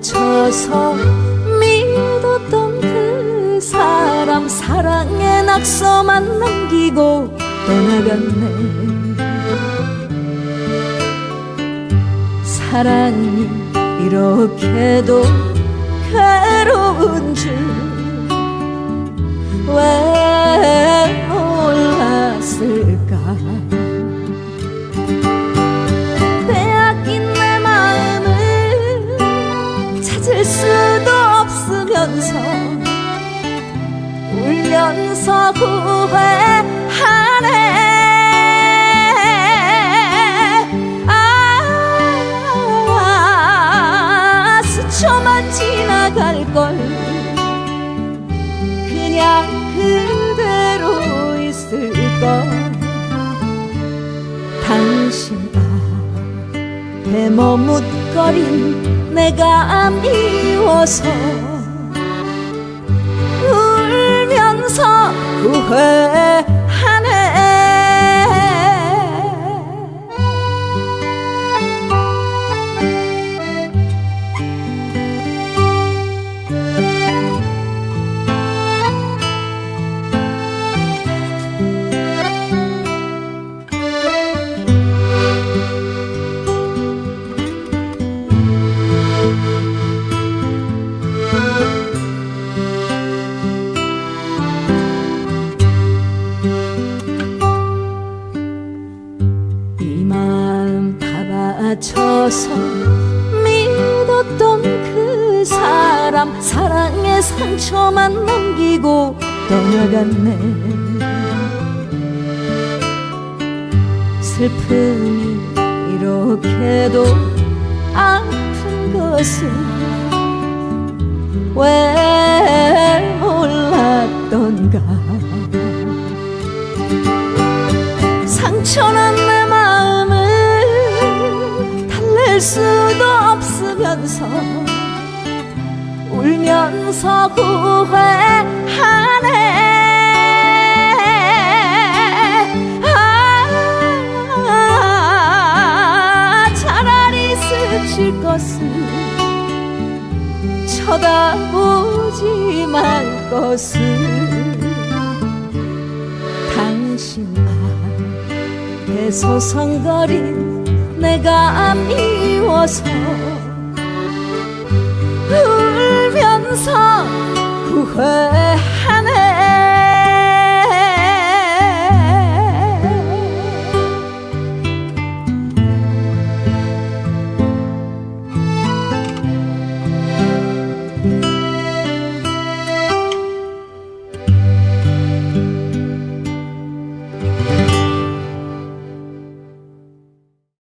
감정을 다 바쳐서 믿었던 그 사람 사랑의 낙서만 남기고 떠나갔네. 사랑이 이렇게도 괴로운 줄 왜 몰랐을까 없으면서 울면서 후회하네. 아 스쳐만 지나갈걸. 그냥 그대로 있을걸. 당신 앞에 머뭇거린 내가 미워서 울 다 바쳐서 믿었던 그 사람 사랑의 상처만 남기고 떠나갔네. 슬픔이 이렇게도 아픈 것을 왜 몰랐던가? 상처난 수도 없으면서 울면서 후회하네. 아, 차라리 스칠 것을 쳐다보지 말 것을 당신 앞에 소성거린 내가 미워서 울면서 후회